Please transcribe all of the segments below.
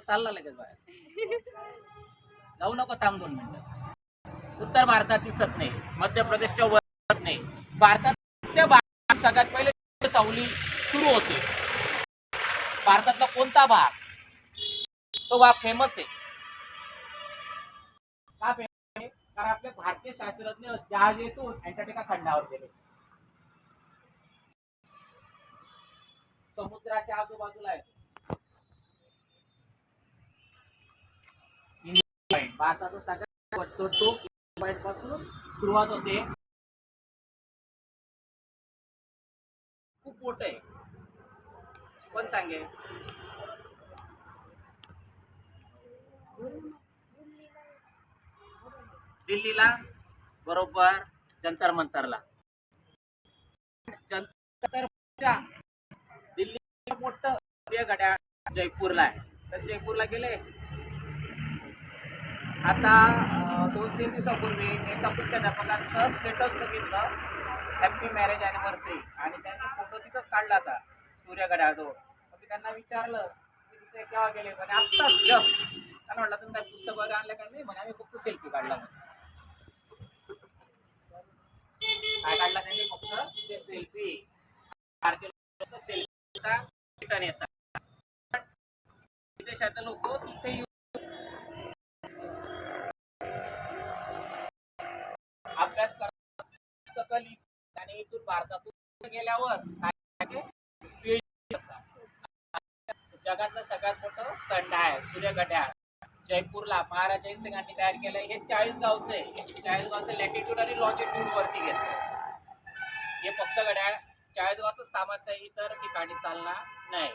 तो चालला लगेच बाहेर. जाऊ नको थांब दोन मिनिटं. उत्तर भारतात दिसत नाही मध्य प्रदेशच्या वर नाही भारतात सगळ्यात पहिले सावली सुरू होते. भारतातला कोणता भाग? तो भाग फेमस आहे. का फेमस आहे? कारण आपले भारतीय शास्त्रज्ञ जहाज येतो अँटार्क्टिका खंडावर गेले. समुद्राच्या आजूबाजूला आहे. भारताचा सगळ्यात वाटतो तो पासून सुरुवात होते. खूप मोठं आहे. कोण सांगेल? दिल्लीला? बरोबर. जंतर मंतरला. जंतर दिल्ली मोठं घड्याळ जयपूरला आहे. तर जयपूरला गेले. आता दोन तीन दिवसापूर्वी एका मुख्याध्यापकांचं स्टेटस बघितलं हॅपी मॅरेज ॲनिव्हर्सरी आणि त्यांनी फोटो तिथंच काढला होता सूर्यगडाजवळ मग त्यांना विचारलं की तिथे केव्हा गेले? म्हणे आत्ताच जस्ट त्यांना म्हटलं तुम्ही काय पुस्तक वगैरे आणलं काय नाही म्हणे आम्ही फक्त सेल्फी काढला काय काढला त्यांनी? फक्त सेल्फी लोक सेल्फी रिटर्न येतात. विदेशातले लोक तिथे येऊन अभ्यास करतात पुस्तकं लिहितात आणि इथून भारतातून गेल्यावर जगातलं सगळ्यात मोठं संड आहे सूर्यघड्याळ. जयपूरला महाराज जयसिंगांनी तयार केलं हे चाळीस गावचं आहे चाळीस गावचं लॅटिट्यूड आणि लॉंजिट्यूड वरती घेतलं हे फक्त घड्याळ चाळीसगावाच कामाचं आहे इतर ठिकाणी चालणार नाही.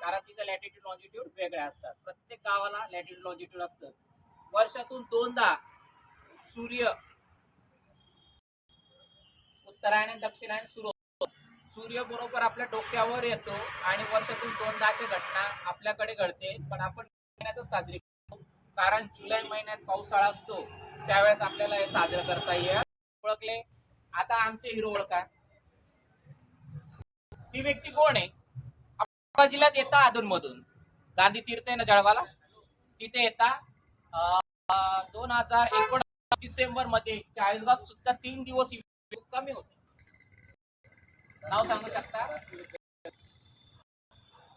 कारण तिथं लॅटिट्यूड लॉंजिट्यूड वेगळ्या असतात. प्रत्येक गावाला लॅटिट्यूड लॉंजिट्यूड असतं. वर्षातून दोनदा सूर्य उत्तरायण आणि दक्षिणायन सुरू होतो. सूर्य बरोबर आपल्या डोक्यावर येतो आणि वर्षातून दोनदा अशी घटना आपल्याकडे घडते. पण आपण महिन्यातच साजरी करतो. कारण जुलै महिन्यात पावसाळा असतो त्यावेळेस आपल्याला हे साजरं करता येईल. ओळखले? आता आमचे हिरो ओळखा. ती व्यक्ती कोण आहे? अकोला जिल्ह्यात येता अधूनमधून. गांधी तीर्थ आहे ना जळगावला? तिथे येता. दोन हजार एकोणीस डिसेंबरमध्ये चाळीसगाव सुद्धा तीन दिवस खूप कमी होते. नाव सांगू शकता?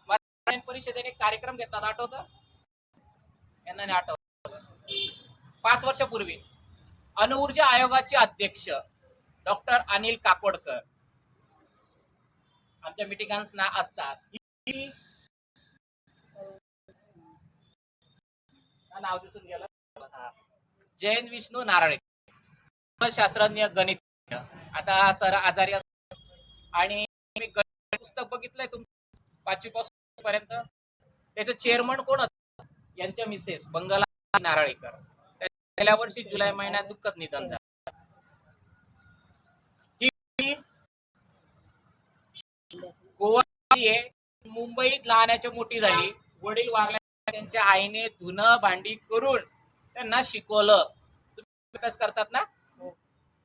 मराठी परिषदेने कार्यक्रम घेतला आठवत? यांना नाही आठवत. पाच वर्षापूर्वी अणुऊर्जा आयोगाचे अध्यक्ष डॉक्टर अनिल काकोडकर आमच्या मिटिंगांना असतात. नाव दिसून गेलं. जयंत विष्णू नारळे शास्त्रज्ञ गणित आता सर आजारी आणि मी गणित पुस्तक बघितलंय तुम पाचवी पासून पर्यंत त्याचं चेअरमन कोण होतं? यांच्या मिसेस बंगला नारळीकर. गेल्या वर्षी जुलै महिन्यात दुःखद निधन झालं. गोवा मुंबईत लहानाच्या मोठी झाली. वडील वागल्या त्यांच्या आईने धुणं भांडी करून त्यांना शिकवलं. तुम्ही अभ्यास करतात ना?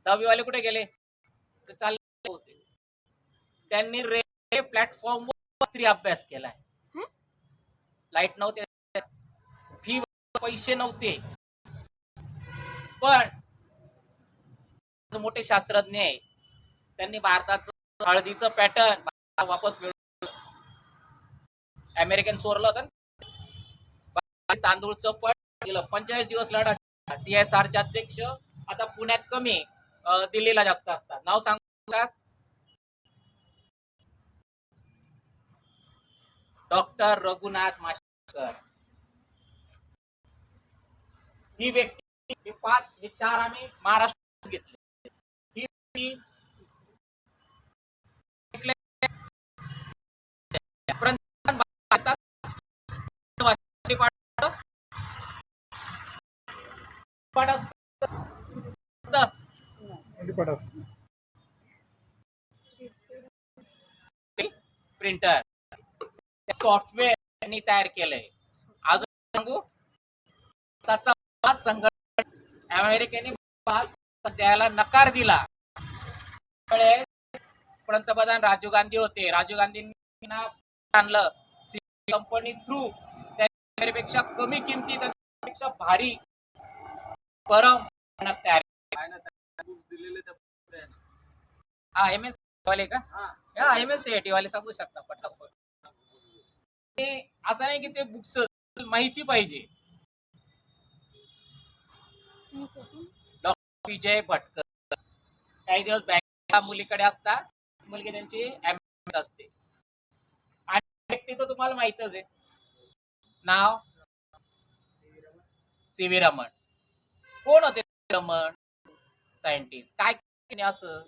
दहावीवाले कुठे गेले? चालले होते. त्यांनी रेल्वे प्लॅटफॉर्मवर रात्री अभ्यास केलाय. लाइट नव्हते. फी पैसे नव्हते. पण मोठे शास्त्रज्ञ आहे त्यांनी भारताचं हळदीचं पॅटर्न वापस मिळवलं. अमेरिकन चोरलं होतं? तांदूळचं पण दिलं पंचेचाळीस दिवस लढा. सी एस आरचे अध्यक्ष आता पुण्यात कमी दिल्लीला जास्त असतात. नाव सांगू का डॉक्टर रघुनाथ माशेकर. ही व्यक्ती हे पाच हे चार आम्ही महाराष्ट्रात घेतले. ही व्यक्ती पंतप्रधान भारतात पाठ- पाठ असतं. प्रिंटर. सॉफ्टवेअर त्यांनी तयार केलंय. अजून सांगू? त्याचा संघटन अमेरिकेने द्यायला नकार दिला. पंतप्रधान राजीव गांधी होते. राजीव गांधींनी आणलं. कंपनी थ्रू त्यापेक्षा कमी किमतीत आणि भारी परम तयार हा एम एस वाले का? हा. एम एस सी वाले सांगू शकता पटापट. ते असं नाही की ते बुक्स माहिती पाहिजे. डॉक्टर विजय भटकर. काही दिवस बँक मुलीकडे असतात मुलगी त्यांची एम असते. आणि व्यक्ती तर तुम्हाला माहितच आहे. नाव? C V Raman. कोण होते रमण? सायंटिस्ट काय असं?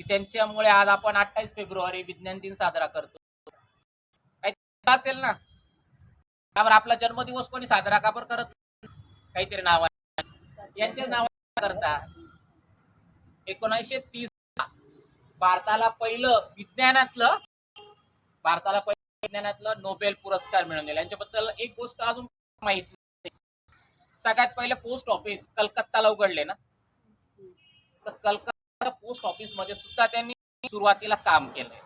की त्यांच्यामुळे आज आपण अठ्ठावीस फेब्रुवारी विज्ञान दिन साजरा करतो. काही असेल ना? त्यावर आपला जन्मदिवस कोणी साजरा का बरं करत काहीतरी नाव यांच्या नाव करता. एकोणीसशे तीस भारताला पहिलं विज्ञानातलं भारताला पहिलं विज्ञानातलं नोबेल पुरस्कार मिळून दिला यांच्याबद्दल एक गोष्ट अजून माहीत नाही. सगळ्यात पहिले पोस्ट ऑफिस कलकत्ताला उघडले ना? तर कलकत्ता पोस्ट ऑफिसमध्ये सुद्धा त्यांनी सुरुवातीला काम केलंय.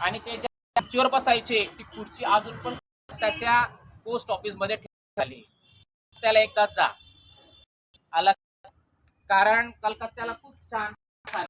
आणि ते ज्या खुर्चीवर बसायचे ती खुर्ची अजून पण त्याच्या पोस्ट ऑफिसमध्ये झाली त्याला एकदा जा. आला. कारण कलकत्त्याला खूप छान कर.